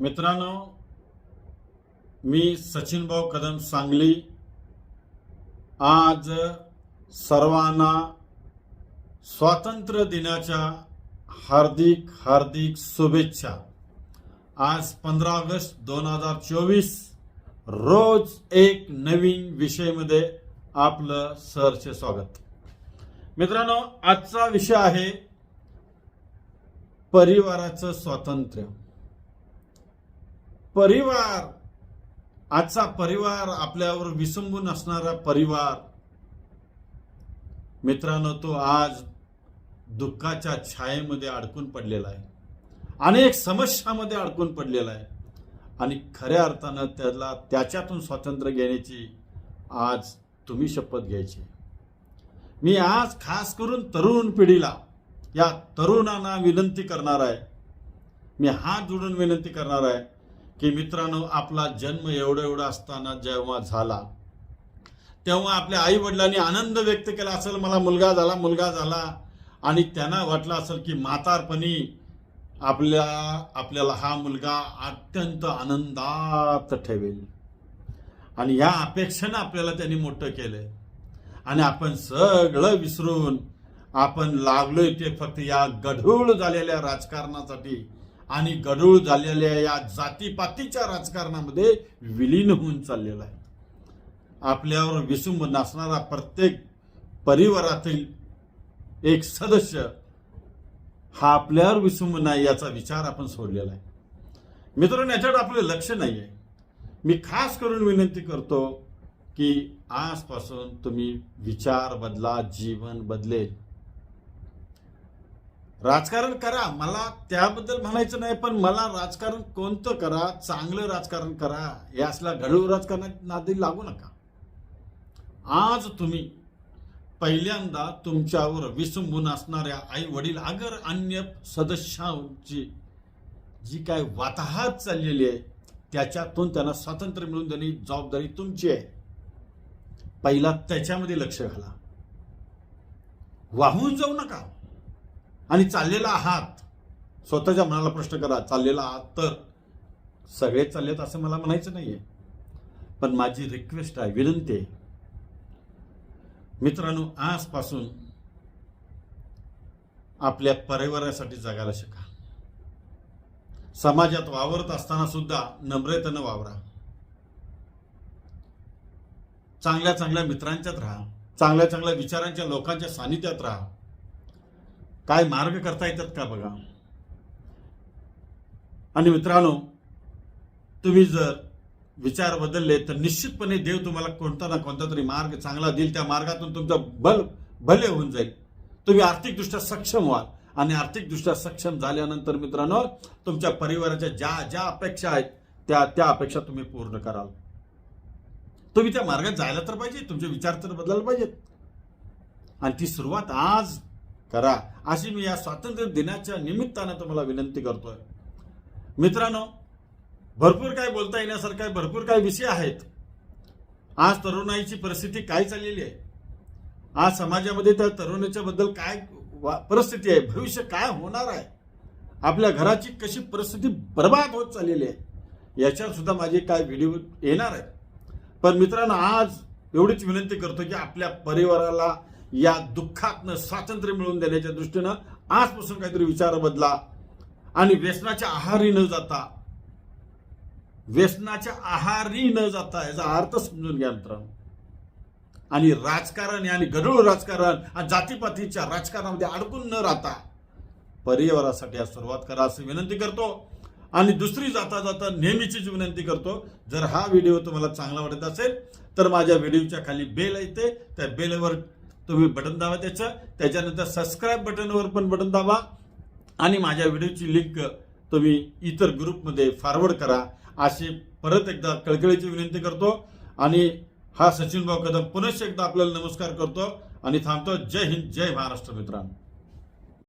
मित्रांनो मी सचिनभाऊ कदम सांगली. आज सर्वांना स्वातंत्र्य दिनाच्या हार्दिक हार्दिक शुभेच्छा. आज पंधरा ऑगस्ट दोन हजार चोवीस रोज एक नवीन विषयमध्ये आपलं सरचे स्वागत. मित्रांनो आजचा विषय आहे परिवाराचं स्वातंत्र्य. परिवार. आजचा परिवार आपल्यावर विसंबून असणारा परिवार. मित्रांनो तो आज दुःखाच्या छायेमध्ये अडकून पडलेला आहे. अनेक समस्यामध्ये अडकून पडलेला आहे. आणि खऱ्या अर्थानं त्याला त्याच्यातून स्वातंत्र्य घेण्याची आज तुम्ही शपथ घ्यायची मी आज खास करून तरुण पिढीला या तरुणांना विनंती करणार आहे. मी हात जोडून विनंती करणार आहे. की मित्रांनो आपला जन्म एवढा एवढा असताना जेव्हा झाला तेव्हा आपल्या आई वडिलांनी आनंद व्यक्त केला असेल मला मुलगा झाला मुलगा झाला. आणि त्यांना वाटलं असेल की म्हातारपणी आपल्या आपल्याला हा मुलगा अत्यंत आनंदात ठेवेल. आणि या अपेक्षेनं आपल्याला त्यांनी मोठं केलंय. आणि आपण सगळं विसरून आपण लागलोय ते फक्त या गढूळ झालेल्या राजकारणासाठी. आणि गढूळ झालेल्या या जातीपातीच्या राजकारणामध्ये विलीन होऊन चाललेला आहे. आपल्यावर विसंब नसणारा प्रत्येक परिवारातील एक सदस्य हा आपल्यावर विसंब नाही याचा विचार आपण सोडलेला आहे. मित्रांनो याच्याकडे आपलं लक्ष नाही आहे. मी खास करून विनंती करतो की आजपासून तुम्ही विचार बदला जीवन बदलेल. राजकारण करा. मला त्याबद्दल म्हणायचं नाही पण मला राजकारण कोणतं करा? चांगलं राजकारण करा. हे असल्या घडू राजकारणात नादी लागू नका. आज तुम्ही पहिल्यांदा तुमच्यावर विसंबून असणाऱ्या आई वडील अगर अन्य सदस्यांची जी काय वाताहत चाललेली आहे त्याच्यातून त्यांना स्वातंत्र्य मिळवून देणे जबाबदारी तुमची आहे. पहिला त्याच्यामध्ये लक्ष घाला. वाहून जाऊ नका. आणि चाललेला आहात. स्वतःच्या मनाला प्रश्न करा चाललेला आहात तर. सगळे चाललेत असं मला म्हणायचं नाही आहे पण माझी रिक्वेस्ट आहे विनंती आहे. मित्रांनो आजपासून आपल्या परिवारासाठी जगायला शिका. समाजात वावरत असताना सुद्धा नम्रतेनं वावरा. चांगल्या चांगल्या मित्रांच्यात राहा. चांगल्या चांगल्या विचारांच्या लोकांच्या सानिध्यात राहा. काय मार्ग करता येतात का बघा? आणि मित्रांनो तुम्ही जर विचार बदलले तर निश्चितपणे देव तुम्हाला कोणता ना कोणता तरी मार्ग चांगला देईल. त्या मार्गातून तुमचं बल भले होऊन जाईल. तुम्ही आर्थिकदृष्ट्या सक्षम व्हाल. आणि आर्थिकदृष्ट्या सक्षम झाल्यानंतर मित्रांनो तुमच्या परिवाराच्या ज्या ज्या अपेक्षा आहेत त्या त्या अपेक्षा तुम्ही पूर्ण कराल. तुम्ही त्या मार्गात जायला तर पाहिजे. तुमचे विचार तर बदलायला पाहिजेत. आणि ती सुरुवात आज करा. अशी मी या स्वातंत्र्य दिनाच्या निमित्तानं तुम्हाला विनंती करतोय. मित्रांनो भरपूर काय बोलता येण्यासारखं भरपूर काय विषय आहेत. आज तरुणाईची परिस्थिती काय चाललेली आहे? आज समाजामध्ये त्या तरुणाच्या बद्दल काय वा- परिस्थिती आहे? भविष्य काय होणार आहे? आपल्या घराची कशी परिस्थिती बर्बाद होत चाललेली आहे? याच्यावर सुद्धा माझे काय व्हिडिओ येणार आहेत. पण मित्रांनो आज एवढीच विनंती करतो की आपल्या परिवाराला या दुःखातनं स्वातंत्र्य मिळवून देण्याच्या दृष्टीनं आजपासून काहीतरी विचार बदला आणि व्यसनाच्या आहारी न जाता व्यसनाच्या आहारी न जाता याचा अर्थ समजून घ्या मित्रांनो. आणि राजकारण आणि गढूळ राजकारण आणि जातीपातीच्या राजकारणामध्ये अडकून न राहता परिवारासाठी आज सुरुवात करा अशी विनंती करतो. आणि दुसरी जाता जाता नेहमीचीच विनंती करतो. जर हा व्हिडिओ तुम्हाला चांगला वाटत असेल तर माझ्या व्हिडिओच्या खाली बेल येते त्या बेलवर तुम्ही बटन दाबा त्याचं. त्याच्यानंतर सबस्क्राईब बटनवर पण बटन दाबा. आणि माझ्या व्हिडिओची लिंक तुम्ही इतर ग्रुपमध्ये फॉरवर्ड करा. अशी परत एकदा कळकळीची विनंती करतो. आणि हा सचिन भाऊ कदम पुनश्च एकदा आपल्याला नमस्कार करतो. आणि थांबतो. जय हिंद जय महाराष्ट्र मित्रांनो.